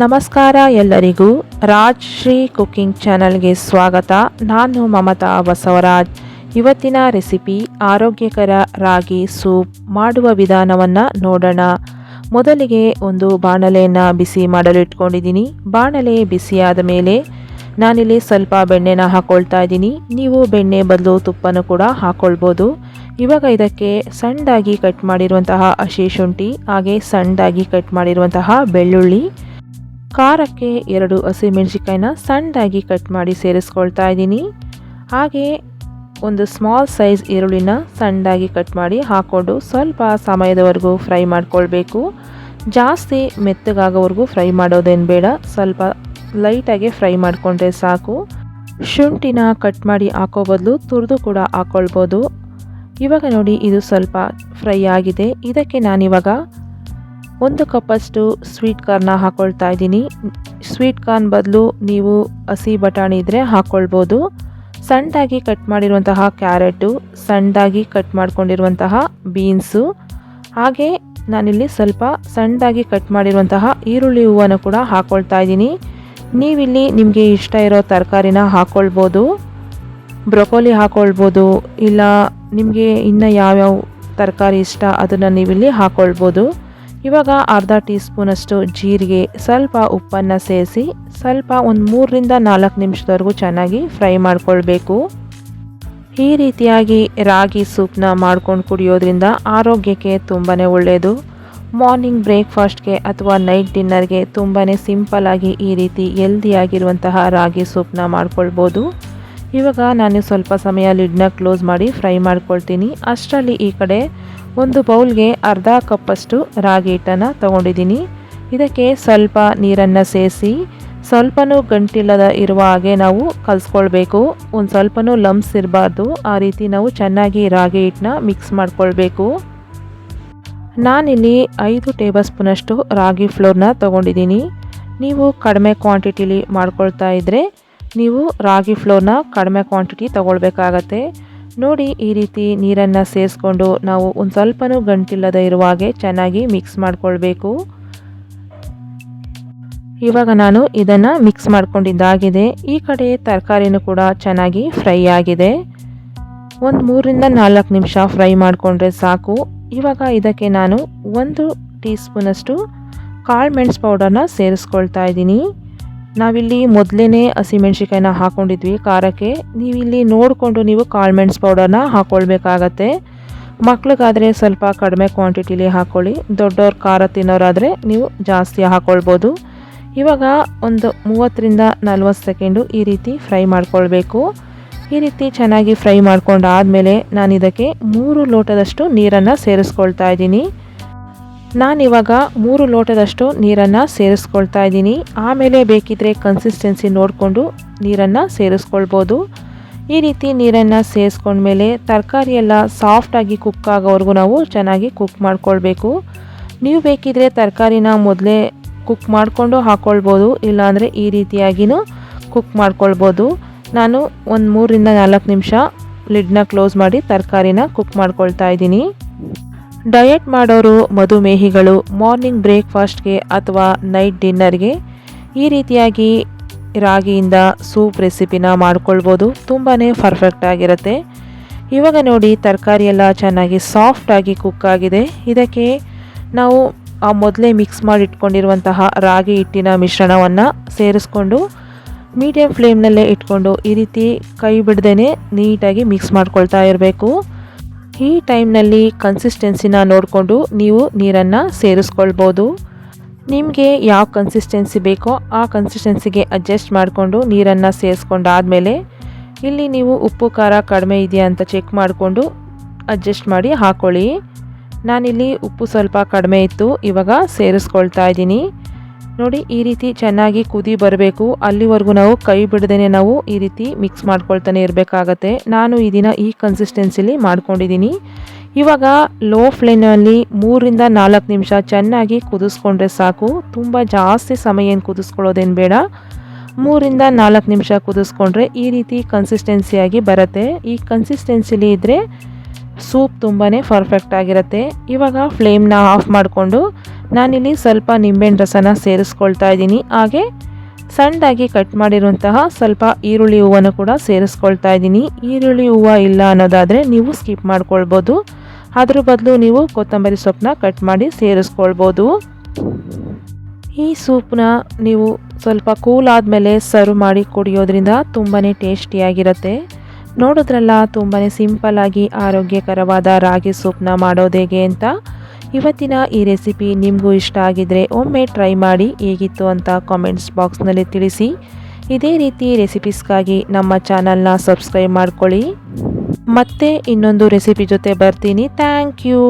ನಮಸ್ಕಾರ ಎಲ್ಲರಿಗೂ. ರಾಜ್ ಶ್ರೀ ಕುಕ್ಕಿಂಗ್ ಚಾನಲ್ಗೆ ಸ್ವಾಗತ. ನಾನು ಮಮತಾ ಬಸವರಾಜ್. ಇವತ್ತಿನ ರೆಸಿಪಿ ಆರೋಗ್ಯಕರ ರಾಗಿ ಸೂಪ್ ಮಾಡುವ ವಿಧಾನವನ್ನು ನೋಡೋಣ. ಮೊದಲಿಗೆ ಒಂದು ಬಾಣಲೆಯನ್ನು ಬಿಸಿ ಮಾಡಲು ಇಟ್ಕೊಂಡಿದ್ದೀನಿ. ಬಾಣಲೆ ಬಿಸಿಯಾದ ಮೇಲೆ ನಾನಿಲ್ಲಿ ಸ್ವಲ್ಪ ಬೆಣ್ಣೆನ ಹಾಕ್ಕೊಳ್ತಾ ಇದ್ದೀನಿ. ನೀವು ಬೆಣ್ಣೆ ಬದಲು ತುಪ್ಪನೂ ಕೂಡ ಹಾಕ್ಕೊಳ್ಬೋದು ಇವಾಗ ಇದಕ್ಕೆ ಸಣ್ಣದಾಗಿ ಕಟ್ ಮಾಡಿರುವಂತಹ ಹಸಿ ಶುಂಠಿ, ಹಾಗೆ ಸಣ್ಣದಾಗಿ ಕಟ್ ಮಾಡಿರುವಂತಹ ಬೆಳ್ಳುಳ್ಳಿ ಖಾರಕ್ಕೆ ಎರಡು ಹಸಿಮೆಣಸಿಕಾಯಿನ ಸಣ್ಣದಾಗಿ ಕಟ್ ಮಾಡಿ ಸೇರಿಸ್ಕೊಳ್ತಾ ಇದ್ದೀನಿ. ಹಾಗೆ ಒಂದು ಸ್ಮಾಲ್ ಸೈಜ್ ಈರುಳ್ಳಿನ ಸಣ್ಣದಾಗಿ ಕಟ್ ಮಾಡಿ ಹಾಕ್ಕೊಂಡು ಸ್ವಲ್ಪ ಸಮಯದವರೆಗೂ ಫ್ರೈ ಮಾಡ್ಕೊಳ್ಬೇಕು. ಜಾಸ್ತಿ ಮೆತ್ತಗಾಗೋವರೆಗೂ ಫ್ರೈ ಮಾಡೋದೇನು ಬೇಡ, ಸ್ವಲ್ಪ ಲೈಟಾಗಿ ಫ್ರೈ ಮಾಡಿಕೊಂಡ್ರೆ ಸಾಕು. ಶುಂಠಿನ ಕಟ್ ಮಾಡಿ ಹಾಕೋ ಬದಲು ತುರಿದು ಕೂಡ ಹಾಕ್ಕೊಳ್ಬೋದು ಇವಾಗ ನೋಡಿ, ಇದು ಸ್ವಲ್ಪ ಫ್ರೈ ಆಗಿದೆ. ಇದಕ್ಕೆ ನಾನಿವಾಗ ಒಂದು ಕಪ್ಪಷ್ಟು ಸ್ವೀಟ್ ಕಾರ್ನ ಹಾಕ್ಕೊಳ್ತಾ ಇದ್ದೀನಿ. ಸ್ವೀಟ್ ಕಾರ್ನ್ ಬದಲು ನೀವು ಹಸಿ ಬಟಾಣಿ ಇದ್ದರೆ ಹಾಕ್ಕೊಳ್ಬೋದು ಸಣ್ಣದಾಗಿ ಕಟ್ ಮಾಡಿರುವಂತಹ ಕ್ಯಾರೆಟು, ಸಣ್ಣದಾಗಿ ಕಟ್ ಮಾಡಿಕೊಂಡಿರುವಂತಹ ಬೀನ್ಸು ಹಾಗೆ ನಾನಿಲ್ಲಿ ಸ್ವಲ್ಪ ಸಣ್ಣದಾಗಿ ಕಟ್ ಮಾಡಿರುವಂತಹ ಈರುಳ್ಳಿ ಹೂವನ್ನು ಕೂಡ ಹಾಕ್ಕೊಳ್ತಾ ಇದ್ದೀನಿ. ನೀವಿಲ್ಲಿ ನಿಮಗೆ ಇಷ್ಟ ಇರೋ ತರಕಾರಿನ ಹಾಕ್ಕೊಳ್ಬೋದು ಬ್ರೊಕೋಲಿ ಹಾಕ್ಕೊಳ್ಬೋದು ಇಲ್ಲ ನಿಮಗೆ ಇನ್ನು ಯಾವ್ಯಾವ ತರಕಾರಿ ಇಷ್ಟ ಅದನ್ನು ನೀವಿಲ್ಲಿ ಹಾಕ್ಕೊಳ್ಬೋದು ಇವಾಗ ಅರ್ಧ ಟೀ ಸ್ಪೂನಷ್ಟು ಜೀರಿಗೆ, ಸ್ವಲ್ಪ ಉಪ್ಪನ್ನು ಸೇರಿಸಿ, ಸ್ವಲ್ಪ ಒಂದು ಮೂರರಿಂದ ನಾಲ್ಕು ನಿಮಿಷದವರೆಗೂ ಚೆನ್ನಾಗಿ ಫ್ರೈ ಮಾಡ್ಕೊಳ್ಬೇಕು. ಈ ರೀತಿಯಾಗಿ ರಾಗಿ ಸೂಪ್ನ ಮಾಡ್ಕೊಂಡು ಕುಡಿಯೋದ್ರಿಂದ ಆರೋಗ್ಯಕ್ಕೆ ತುಂಬಾ ಒಳ್ಳೆಯದು ಮಾರ್ನಿಂಗ್ ಬ್ರೇಕ್ಫಾಸ್ಟ್ಗೆ ಅಥವಾ ನೈಟ್ ಡಿನ್ನರ್ಗೆ ತುಂಬಾ ಸಿಂಪಲ್ಲಾಗಿ ಈ ರೀತಿ ಹೆಲ್ದಿಯಾಗಿರುವಂತಹ ರಾಗಿ ಸೂಪ್ನ ಮಾಡ್ಕೊಳ್ಬೋದು. ಇವಾಗ ನಾನು ಸ್ವಲ್ಪ ಸಮಯ ಲಿಡ್ನ ಕ್ಲೋಸ್ ಮಾಡಿ ಫ್ರೈ ಮಾಡ್ಕೊಳ್ತೀನಿ. ಅಷ್ಟರಲ್ಲಿ ಈ ಕಡೆ ಒಂದು ಬೌಲ್ಗೆ ಅರ್ಧ ಕಪ್ಪಷ್ಟು ರಾಗಿ ಹಿಟ್ಟನ್ನು ತಗೊಂಡಿದ್ದೀನಿ. ಇದಕ್ಕೆ ಸ್ವಲ್ಪ ನೀರನ್ನು ಸೇರಿಸಿ, ಸ್ವಲ್ಪನೂ ಗಂಟಿಲ್ಲದ ಇರುವ ಹಾಗೆ ನಾವು ಕಲಿಸ್ಕೊಳ್ಬೇಕು. ಒಂದು ಸ್ವಲ್ಪನೂ ಲಮ್ಸ್ ಇರಬಾರ್ದು. ಆ ರೀತಿ ನಾವು ಚೆನ್ನಾಗಿ ರಾಗಿ ಹಿಟ್ಟನ್ನ ಮಿಕ್ಸ್ ಮಾಡಿಕೊಳ್ಬೇಕು. ನಾನಿಲ್ಲಿ ಐದು ಟೇಬಲ್ ಸ್ಪೂನಷ್ಟು ರಾಗಿ ಫ್ಲೋರ್ನ ತೊಗೊಂಡಿದ್ದೀನಿ. ನೀವು ಕಡಿಮೆ ಕ್ವಾಂಟಿಟಿಲಿ ಮಾಡ್ಕೊಳ್ತಾ ಇದ್ದರೆ ನೀವು ರಾಗಿ ಫ್ಲೋರ್ನ ಕಡಿಮೆ ಕ್ವಾಂಟಿಟಿ ತೊಗೊಳ್ಬೇಕಾಗತ್ತೆ. ನೋಡಿ ಈ ರೀತಿ ನೀರನ್ನು ಸೇರಿಸ್ಕೊಂಡು ನಾವು ಒಂದು ಸ್ವಲ್ಪನೂ ಗಂಟಿಲ್ಲದೆ ಇರುವ ಹಾಗೆ ಚೆನ್ನಾಗಿ ಮಿಕ್ಸ್ ಮಾಡಿಕೊಳ್ಬೇಕು. ಇವಾಗ ನಾನು ಇದನ್ನು ಮಿಕ್ಸ್ ಮಾಡ್ಕೊಂಡಿದ್ದಾಗಿದೆ ಈ ಕಡೆ ತರಕಾರಿನೂ ಕೂಡ ಚೆನ್ನಾಗಿ ಫ್ರೈ ಆಗಿದೆ. ಒಂದು ಮೂರರಿಂದ ನಾಲ್ಕು ನಿಮಿಷ ಫ್ರೈ ಮಾಡಿಕೊಂಡ್ರೆ ಸಾಕು. ಇವಾಗ ಇದಕ್ಕೆ ನಾನು ಒಂದು ಟೀ ಸ್ಪೂನಷ್ಟು ಕಾಳು ಮೆಣಸು ಪೌಡರ್ನ ಸೇರಿಸ್ಕೊಳ್ತಾ ಇದ್ದೀನಿ. ನಾವಿಲ್ಲಿ ಮೊದಲೇ ಹಸಿಮೆಣ್ಸಿಕಾಯಿನ ಹಾಕ್ಕೊಂಡಿದ್ವಿ ಖಾರಕ್ಕೆ. ನೀವಿಲ್ಲಿ ನೋಡಿಕೊಂಡು ನೀವು ಕಾಳು ಮೆಣಸು ಪೌಡರ್ನ ಹಾಕ್ಕೊಳ್ಬೇಕಾಗತ್ತೆ ಮಕ್ಳಿಗಾದರೆ ಸ್ವಲ್ಪ ಕಡಿಮೆ ಕ್ವಾಂಟಿಟಿಲಿ ಹಾಕ್ಕೊಳ್ಳಿ ದೊಡ್ಡವ್ರು ಖಾರ ತಿನ್ನೋರಾದರೆ ನೀವು ಜಾಸ್ತಿ ಹಾಕ್ಕೊಳ್ಬೋದು ಇವಾಗ ಒಂದು ಮೂವತ್ತರಿಂದ ನಲ್ವತ್ತು ಸೆಕೆಂಡು ಈ ರೀತಿ ಫ್ರೈ ಮಾಡ್ಕೊಳ್ಬೇಕು. ಈ ರೀತಿ ಚೆನ್ನಾಗಿ ಫ್ರೈ ಮಾಡ್ಕೊಂಡಾದಮೇಲೆ ನಾನು ಇದಕ್ಕೆ ಮೂರು ಲೋಟದಷ್ಟು ನೀರನ್ನು ಸೇರಿಸ್ಕೊಳ್ತಾ ಇದ್ದೀನಿ. ನಾನಿವಾಗ ಮೂರು ಲೋಟದಷ್ಟು ನೀರನ್ನು ಸೇರಿಸ್ಕೊಳ್ತಾ ಇದ್ದೀನಿ. ಆಮೇಲೆ ಬೇಕಿದ್ರೆ ಕನ್ಸಿಸ್ಟೆನ್ಸಿ ನೋಡಿಕೊಂಡು ನೀರನ್ನು ಸೇರಿಸ್ಕೊಳ್ಬೋದು. ಈ ರೀತಿ ನೀರನ್ನು ಸೇರಿಸ್ಕೊಂಡ್ಮೇಲೆ ತರಕಾರಿ ಎಲ್ಲ ಸಾಫ್ಟಾಗಿ ಕುಕ್ ಆಗೋವರೆಗೂ ನಾವು ಚೆನ್ನಾಗಿ ಕುಕ್ ಮಾಡ್ಕೊಳ್ಬೇಕು. ನೀವು ಬೇಕಿದ್ರೆ ತರಕಾರಿನ ಮೊದಲೇ ಕುಕ್ ಮಾಡಿಕೊಂಡು ಹಾಕ್ಕೊಳ್ಬೋದು ಇಲ್ಲಾಂದರೆ ಈ ರೀತಿಯಾಗಿಯೂ ಕುಕ್ ಮಾಡ್ಕೊಳ್ಬೋದು. ನಾನು ಒಂದು ಮೂರರಿಂದ ನಾಲ್ಕು ನಿಮಿಷ ಲಿಡ್ನ ಕ್ಲೋಸ್ ಮಾಡಿ ತರಕಾರಿನ ಕುಕ್ ಮಾಡ್ಕೊಳ್ತಾ ಇದ್ದೀನಿ. ಡಯಟ್ ಮಾಡೋರು, ಮಧುಮೇಹಿಗಳು, ಮಾರ್ನಿಂಗ್ ಬ್ರೇಕ್ಫಾಸ್ಟ್ಗೆ ಅಥವಾ ನೈಟ್ ಡಿನ್ನರ್ಗೆ ಈ ರೀತಿಯಾಗಿ ರಾಗಿಯಿಂದ ಸೂಪ್ ರೆಸಿಪಿನ ಮಾಡ್ಕೊಳ್ಬೋದು. ತುಂಬಾ ಪರ್ಫೆಕ್ಟ್ ಆಗಿರುತ್ತೆ. ಇವಾಗ ನೋಡಿ, ತರಕಾರಿ ಎಲ್ಲ ಚೆನ್ನಾಗಿ ಸಾಫ್ಟಾಗಿ ಕುಕ್ ಆಗಿದೆ. ಇದಕ್ಕೆ ನಾವು ಆ ಮೊದಲೇ ಮಿಕ್ಸ್ ಮಾಡಿ ಇಟ್ಕೊಂಡಿರುವಂತಹ ರಾಗಿ ಹಿಟ್ಟಿನ ಮಿಶ್ರಣವನ್ನು ಸೇರಿಸ್ಕೊಂಡು ಮೀಡಿಯಮ್ ಫ್ಲೇಮ್ನಲ್ಲೇ ಇಟ್ಕೊಂಡು ಈ ರೀತಿ ಕೈ ಬಿಡ್ದೇ ನೀಟಾಗಿ ಮಿಕ್ಸ್ ಮಾಡ್ಕೊಳ್ತಾ ಇರಬೇಕು. ಈ ಟೈಮ್ನಲ್ಲಿ ಕನ್ಸಿಸ್ಟೆನ್ಸಿನ ನೋಡಿಕೊಂಡು ನೀವು ನೀರನ್ನು ಸೇರಿಸ್ಕೊಳ್ಬೋದು. ನಿಮಗೆ ಯಾವ ಕನ್ಸಿಸ್ಟೆನ್ಸಿ ಬೇಕೋ ಆ ಕನ್ಸಿಸ್ಟೆನ್ಸಿಗೆ ಅಡ್ಜಸ್ಟ್ ಮಾಡಿಕೊಂಡು ನೀರನ್ನು ಸೇರಿಸ್ಕೊಂಡಾದಮೇಲೆ ಇಲ್ಲಿ ನೀವು ಉಪ್ಪು, ಖಾರ ಕಡಿಮೆ ಇದೆಯಾ ಅಂತ ಚೆಕ್ ಮಾಡಿಕೊಂಡು ಅಡ್ಜಸ್ಟ್ ಮಾಡಿ ಹಾಕ್ಕೊಳ್ಳಿ ನಾನಿಲ್ಲಿ ಉಪ್ಪು ಸ್ವಲ್ಪ ಕಡಿಮೆ ಇತ್ತು, ಇವಾಗ ಸೇರಿಸ್ಕೊಳ್ತಾ ಇದ್ದೀನಿ. ನೋಡಿ, ಈ ರೀತಿ ಚೆನ್ನಾಗಿ ಕುದಿ ಬರಬೇಕು. ಅಲ್ಲಿವರೆಗೂ ನಾವು ಕೈ ಬಿಡದೇನೆ ನಾವು ಈ ರೀತಿ ಮಿಕ್ಸ್ ಮಾಡ್ಕೊಳ್ತಾನೆ ಇರಬೇಕಾಗತ್ತೆ. ನಾನು ಈ ದಿನ ಈ ಕನ್ಸಿಸ್ಟೆನ್ಸಿಲಿ ಮಾಡ್ಕೊಂಡಿದ್ದೀನಿ. ಇವಾಗ ಲೋ ಫ್ಲೇಮಲ್ಲಿ ಮೂರಿಂದ ನಾಲ್ಕು ನಿಮಿಷ ಚೆನ್ನಾಗಿ ಕುದಿಸ್ಕೊಂಡ್ರೆ ಸಾಕು. ತುಂಬ ಜಾಸ್ತಿ ಸಮಯ ಏನು ಕುದಿಸ್ಕೊಳ್ಳೋದೇನು ಬೇಡ. ಮೂರಿಂದ ನಾಲ್ಕು ನಿಮಿಷ ಕುದಿಸ್ಕೊಂಡ್ರೆ ಈ ರೀತಿ ಕನ್ಸಿಸ್ಟೆನ್ಸಿಯಾಗಿ ಬರುತ್ತೆ. ಈ ಕನ್ಸಿಸ್ಟೆನ್ಸಿಲಿ ಇದ್ದರೆ ಸೂಪ್ ತುಂಬಾ ಪರ್ಫೆಕ್ಟ್ ಆಗಿರುತ್ತೆ. ಇವಾಗ ಫ್ಲೇಮ್ನ ಆಫ್ ಮಾಡಿಕೊಂಡು ನಾನಿಲ್ಲಿ ಸ್ವಲ್ಪ ನಿಂಬೆಹಣ್ಣು ರಸನ ಸೇರಿಸ್ಕೊಳ್ತಾ ಇದ್ದೀನಿ. ಹಾಗೆ ಸಣ್ಣದಾಗಿ ಕಟ್ ಮಾಡಿರುವಂತಹ ಸ್ವಲ್ಪ ಈರುಳ್ಳಿ ಹೂವನ್ನು ಕೂಡ ಸೇರಿಸ್ಕೊಳ್ತಾ ಇದ್ದೀನಿ. ಈರುಳ್ಳಿ ಹೂವು ಇಲ್ಲ ಅನ್ನೋದಾದರೆ ನೀವು ಸ್ಕಿಪ್ ಮಾಡ್ಕೊಳ್ಬೋದು. ಅದ್ರ ಬದಲು ನೀವು ಕೊತ್ತಂಬರಿ ಸೊಪ್ಪನ್ನ ಕಟ್ ಮಾಡಿ ಸೇರಿಸ್ಕೊಳ್ಬೋದು. ಈ ಸೂಪ್ನ ನೀವು ಸ್ವಲ್ಪ ಕೂಲ್ ಆದಮೇಲೆ ಸರ್ವ್ ಮಾಡಿ ಕುಡಿಯೋದ್ರಿಂದ ತುಂಬಾ ಟೇಸ್ಟಿಯಾಗಿರುತ್ತೆ. ನೋಡಿದ್ರಲ್ಲ ತುಂಬಾ ಸಿಂಪಲ್ಲಾಗಿ ಆರೋಗ್ಯಕರವಾದ ರಾಗಿ ಸೂಪ್ನ ಮಾಡೋದು ಹೇಗೆ ಅಂತ. ಇವತ್ತಿನ ಈ ರೆಸಿಪಿ ನಿಮಗೂ ಇಷ್ಟ ಆಗಿದ್ರೆ ಒಮ್ಮೆ ಟ್ರೈ ಮಾಡಿ ಹೇಗಿತ್ತು ಅಂತ ಕಾಮೆಂಟ್ಸ್ ಬಾಕ್ಸ್ನಲ್ಲಿ ತಿಳಿಸಿ. ಇದೇ ರೀತಿ ರೆಸಿಪೀಸ್ಗಾಗಿ ನಮ್ಮ ಚಾನಲ್ನ ಸಬ್ಸ್ಕ್ರೈಬ್ ಮಾಡ್ಕೊಳ್ಳಿ. ಮತ್ತೆ ಇನ್ನೊಂದು ರೆಸಿಪಿ ಜೊತೆ ಬರ್ತೀನಿ. Thank you